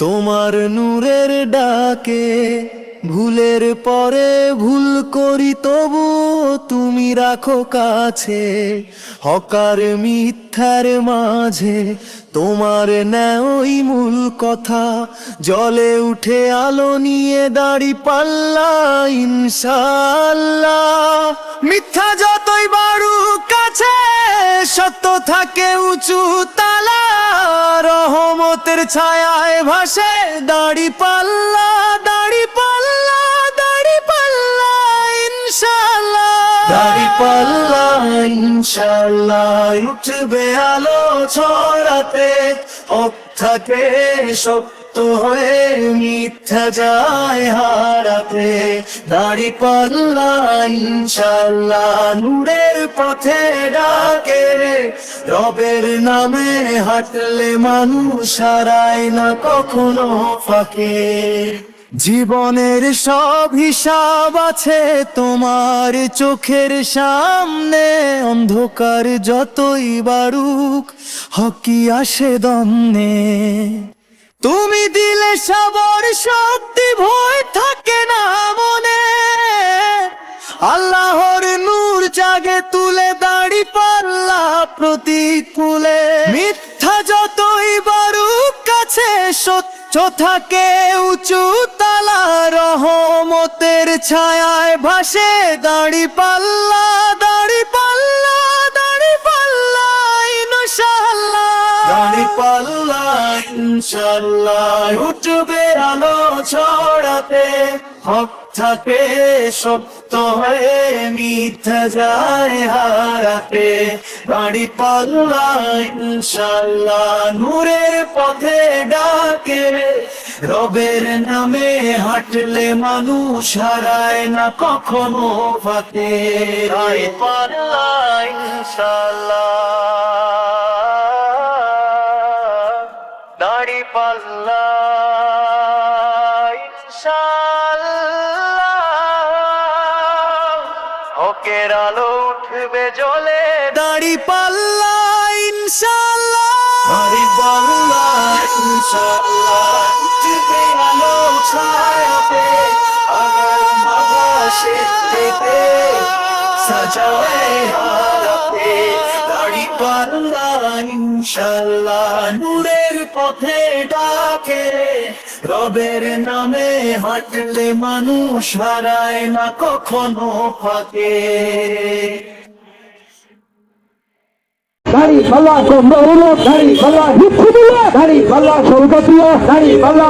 তোমার নূরের ডাকে ভুলের পরে ভুল করি তবু তুমি রাখো কাছে হকার মিথ্যার মাঝে তোমার ন্যায় মূল কথা জলে উঠে আলো নিয়ে দাড়ি পাল্লা ইনশাল্লাহ মিথ্যা যতই বাড়ু কাছে, সত্য থাকে উঁচু তালা রহমতের ছায়ায় ভাসে দাড়ি পাল্লা দাড়ি পাল্লা দাড়ি পাল্লা ইনশাল্লাহ দাড়ি পাল্লা ইনশাল্লাহ উঠবে আলো ছড়াতে অপ থাকে সত্য হয়ে মিথ্যা যায় হারাতে। দাড়ি পাল্লা ইনশাল্লাহ নূরের পথে ডাকে রবের নামে হাঁটলে মানুষ হারায় না কখনো ফাঁকে। জীবনের সব হিসাব আছে তোমার চোখের সামনে। অন্ধকার যতই বাড়ুক, হকি আসে দমনে। তুমি দিলে সবর শক্তি ভয় থাকে না মনে। আল্লাহর নূর জাগে তুলে দাড়ি পাল্লা প্রতীক ফুলে মিথ্যা যতই বারুক কাছে সত্য থাকে উঁচু তালা রহমতের ছায়ায় ভাসে দাড়ি পাল্লা ইনশাল্লাহ উঠবে আলো ছড়াতে। হক থাকে, সত্য হয়ে মিথ্যা যায় হারাতে। দাড়ি পাল্লা ইনশাল্লাহ নূরের পথে ডাকে। রবের নামে হাঁটলে মানুষ হারায় না কখনো ফাতে পাল্লা ইনশাল্লাহ পাল্লা ইনশাল্লাহ হকের আলো উঠবে জলে। দাড়ি পাল্লা ইনশাল্লাহ দাড়ি পাল্লা ইনশাল্লাহ উঠবে আলো ছায়াতে আগার বাতাসে থেকে সাজায় হারাতে। পাল্লা ইনশাল্লাহ নূরের পথে ডাকে। রবের নামে হাঁটলে মানুষ হারায় না, কখনো ফাঁকে। দাড়ি পাল্লা কম্বল দাড়ি পাল্লা হিপ দাড়ি পাল্লা সৌগতীয় দাড়ি পাল্লা